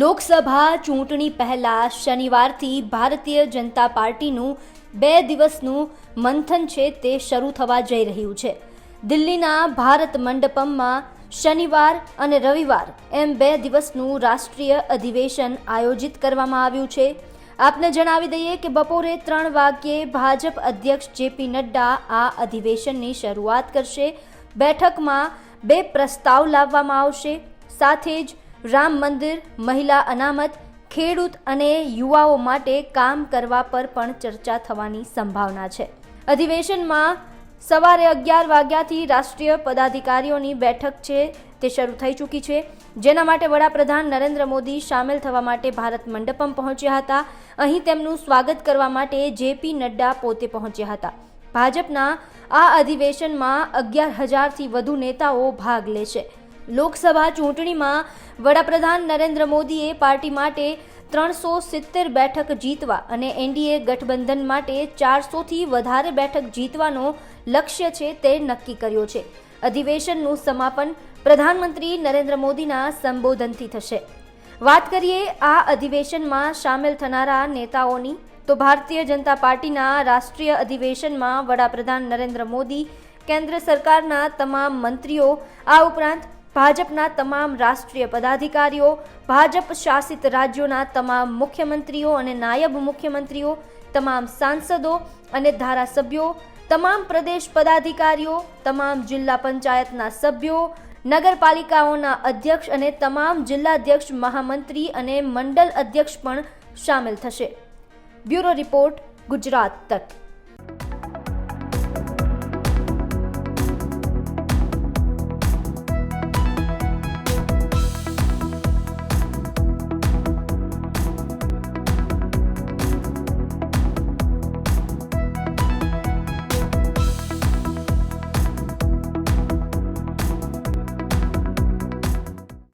લોકસભા ચૂંટણી પહેલા શનિવારથી ભારતીય જનતા પાર્ટીનું બે દિવસનું મંથન છે તે શરૂ થવા જઈ રહ્યું છે. દિલ્હીના ભારત મંડપમમાં શનિવાર અને રવિવાર એમ બે દિવસનું રાષ્ટ્રીય અધિવેશન આયોજિત કરવામાં આવ્યું છે. આપને જણાવી દઈએ કે બપોરે ત્રણ વાગ્યે ભાજપ અધ્યક્ષ જેપી નડ્ડા આ અધિવેશનની શરૂઆત કરશે. બેઠકમાં બે પ્રસ્તાવ લાવવામાં આવશે. સાથે જ રામ મંદિર, મહિલા અનામત, ખેડૂત અને યુવાઓ માટે કામ કરવા પર પણ ચર્ચા થવાની સંભાવના છે. અધિવેશનમાં સવારે અગિયાર વાગ્યાથી રાષ્ટ્રીય પદાધિકારીઓની બેઠક છે તે શરૂ થઈ ચૂકી છે. જેના માટે વડાપ્રધાન નરેન્દ્ર મોદી સામેલ થવા માટે ભારત મંડપમ પહોંચ્યા હતા. અહીં તેમનું સ્વાગત કરવા માટે જેપી નડ્ડા પોતે પહોંચ્યા હતા. ભાજપના આ અધિવેશનમાં અગિયાર હજારથી વધુ નેતાઓ ભાગ લેશે લોકસભા ચૂંટણીમાં વડાપ્રધાન નરેન્દ્ર મોદીએ પાર્ટી માટે ત્રણસો સિત્તેર બેઠક જીતવા અને એનડીએ ગઠબંધન માટે ચારસોથી વધારે બેઠક જીતવાનો લક્ષ્ય છે તે નક્કી કર્યો છે. અધિવેશનનું સમાપન પ્રધાનમંત્રી નરેન્દ્ર મોદીના સંબોધનથી થશે. વાત કરીએ આ અધિવેશનમાં સામેલ થનારા નેતાઓની, તો ભારતીય જનતા પાર્ટીના રાષ્ટ્રીય અધિવેશનમાં વડાપ્રધાન નરેન્દ્ર મોદી, કેન્દ્ર સરકારના તમામ મંત્રીઓ, આ ઉપરાંત ભાજપના તમામ રાષ્ટ્રીય પદાધિકારીઓ, ભાજપ શાસિત રાજ્યોના તમામ મુખ્યમંત્રીઓ અને નાયબ મુખ્યમંત્રીઓ, તમામ સાંસદો અને ધારાસભ્યો, તમામ પ્રદેશ પદાધિકારીઓ, તમામ જિલ્લા પંચાયતના સભ્યો, નગરપાલિકાઓના અધ્યક્ષ અને તમામ જિલ્લાધ્યક્ષ મહામંત્રી અને મંડળ અધ્યક્ષ પણ સામેલ થશે. બ્યુરો રિપોર્ટ, ગુજરાત તક.